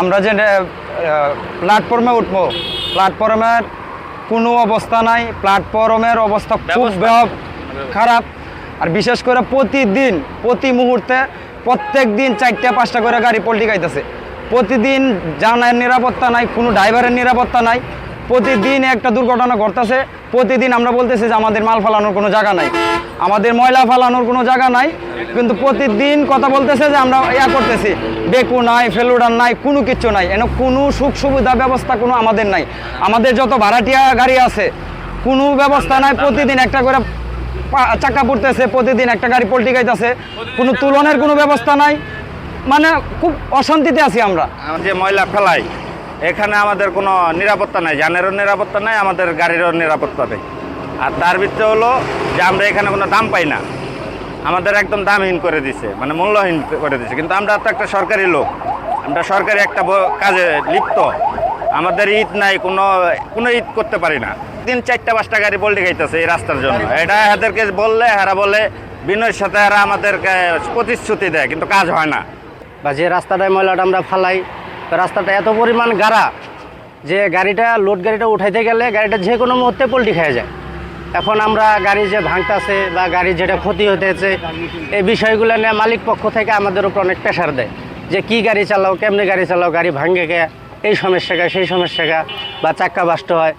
আমরা যে প্ল্যাটফর্মে উঠবো প্ল্যাটফর্মের কোনো অবস্থা নাই প্ল্যাটফর্মের অবস্থা খুব খারাপ। আর বিশেষ করে প্রতিদিন প্রতি মুহূর্তে প্রত্যেক দিন চারটে পাঁচটা করে গাড়ি পল্টি গাইতেছে প্রতিদিন জানের নিরাপত্তা নাই কোনো ড্রাইভারের নিরাপত্তা নাই। প্রতিদিন একটা দুর্ঘটনা ঘটতেছে, প্রতিদিন আমরা বলতেছি যে আমাদের মাল ফালানোর কোনো জায়গা নাই। আমাদের ময়লা ফালানোর কোনো জায়গা নাই, কিন্তু প্রতিদিন কথা বলতেছে যে আমরা ইয়া করতেছি, বেকু নাই ফেলুডার নাই, কোনো কিচ্ছু নাই, এনে কোনো সুখ সুবিধা ব্যবস্থা কোনো আমাদের নাই। আমাদের যত ভাড়াটিয়া গাড়ি আছে, কোনো ব্যবস্থা নাই, প্রতিদিন একটা করে চাকা পড়তেছে, প্রতিদিন একটা গাড়ি পল্টি গাইতেছে কোনো তুলনের কোনো ব্যবস্থা নাই। মানে খুব অশান্তিতে আছি আমরা। যে ময়লা ফেলাই। এখানে আমাদের কোনো নিরাপত্তা নাই, যানেরও নিরাপত্তা নাই, আমাদের গাড়িরও নিরাপত্তা নেই। আর তার ভিতরে হলো যে আমরা এখানে কোনো দাম পাই না। আমাদের একদম দামহীন করে দিছে মানে মূল্যহীন করে দিছে। কিন্তু আমরা তো একটা সরকারি লোক, আমরা সরকারি একটা কাজে লিপ্ত। আমাদের ঈদ নাই, কোনো কোনো ঈদ করতে পারি না। তিন চারটা পাঁচটা গাড়ি পল্টি খাইতেছে এই রাস্তার জন্য। এটা এদেরকে বললে, এরা বলে, বিনয়ের সাথে এরা আমাদেরকে প্রতিশ্রুতি দেয়, কিন্তু কাজ হয় না। বা যে রাস্তাটায় ময়লাটা আমরা ফালাই রাস্তাটা এত পরিমাণ গাড়া যে গাড়িটা লোড গাড়িটা উঠাইতে গেলে গাড়িটা যে কোনো মুহূর্তে পোলট্রি খেয়ে যায়। এখন আমরা গাড়ি যে ভাঙতেছে বা গাড়ি যেটা ক্ষতি হতেছে এই বিষয়গুলো নিয়ে মালিক পক্ষ থেকে আমাদের উপর অনেক প্রেশার দেয় যে কি গাড়ি চালাও, কেমনি গাড়ি চালাও, গাড়ি ভাঙে গে এই সমস্যাটা সেই সমস্যাটা বা চাক্কা বাষ্ট হয়।